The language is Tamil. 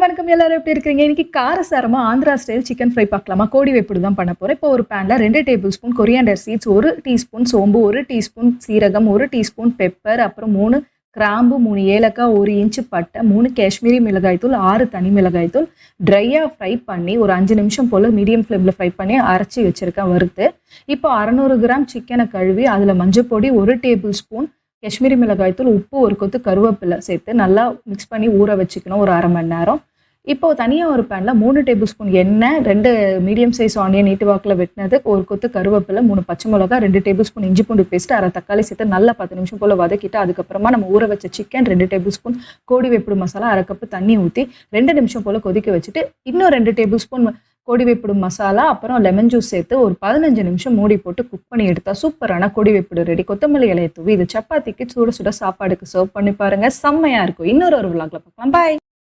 வணக்கம். வணக்கம் எல்லாரும் எப்படி இருக்கீங்க இன்னைக்கு காரசாரமா ஆந்திரா ஸ்டைல் சிக்கன் ஃப்ரை பார்க்கலாமா? கோடி வெப்புடு தான் பண்ண போறேன். இப்போ ஒரு பேன்ல ரெண்டு டேபிள் ஸ்பூன் கொரியாண்டர் சீட்ஸ் ஒரு டீஸ்பூன் சோம்பு ஒரு டீஸ்பூன் சீரகம் ஒரு டீஸ்பூன் பெப்பர் அப்புறம் மூணு கிராம்பு மூணு ஏலக்காய் ஒரு இன்ச்சு பட்டை மூணு காஷ்மீரி மிளகாய் தூள் ஆறு தனி மிளகாய்த்தூள் ட்ரையாக ஃப்ரை பண்ணி ஒரு அஞ்சு நிமிஷம் போல் மீடியம் ஃப்ளேமில் ஃப்ரை பண்ணி அரைச்சி வச்சுருக்கேன் வறுத்து. இப்போ அறநூறு கிராம் சிக்கனை கழுவி அதில் மஞ்சப்பொடி ஒரு டேபிள் ஸ்பூன் காஷ்மீரி மிளகாய் தூள் உப்பு ஒரு கொத்து கருவேப்பிலை சேர்த்து நல்லா மிக்ஸ் பண்ணி ஊற வச்சுக்கணும் ஒரு அரை மணி நேரம். இப்போ தனியாக ஒரு பேனில் மூணு டேபிள் ஸ்பூன் எண்ணெய் ரெண்டு மீடியம் சைஸ் ஆனியன் நீட்டு வாக்கில் வெட்டினது ஒரு கொத்து கருவேப்பிலை மூணு பச்சை மிளகா ரெண்டு டேபிள் ஸ்பூன் இஞ்சி பூண்டு பேஸ்ட் அரை தக்காளி சேர்த்து நல்லா பத்து நிமிஷம் போல் வதக்கிட்டு அதுக்கப்புறமா நம்ம ஊற வச்ச சிக்கன் ரெண்டு டேபிள் ஸ்பூன் கோடி வேப்பிடு மசாலா அரை கப்பு தண்ணி ஊற்றி ரெண்டு நிமிஷம் போல் கொதிக்க வச்சுட்டு இன்னும் ரெண்டு டேபிள் ஸ்பூன் கொடி வேப்பிடு மசாலா அப்புறம் லெமன் ஜூஸ் சேர்த்து ஒரு பதினஞ்சு நிமிஷம் மூடி போட்டு குக் பண்ணி எடுத்தா சூப்பரான கொடி வேப்பிடு ரெடி கொத்தமல்லி இலையை தூவி இது சப்பாத்திக்கு சுட சுட சாப்பாடுக்கு சர்வ் பண்ணி பாருங்க. செம்மையா இருக்கும். இன்னொரு ஒரு விளாக்ல பார்க்கலாம். பாய்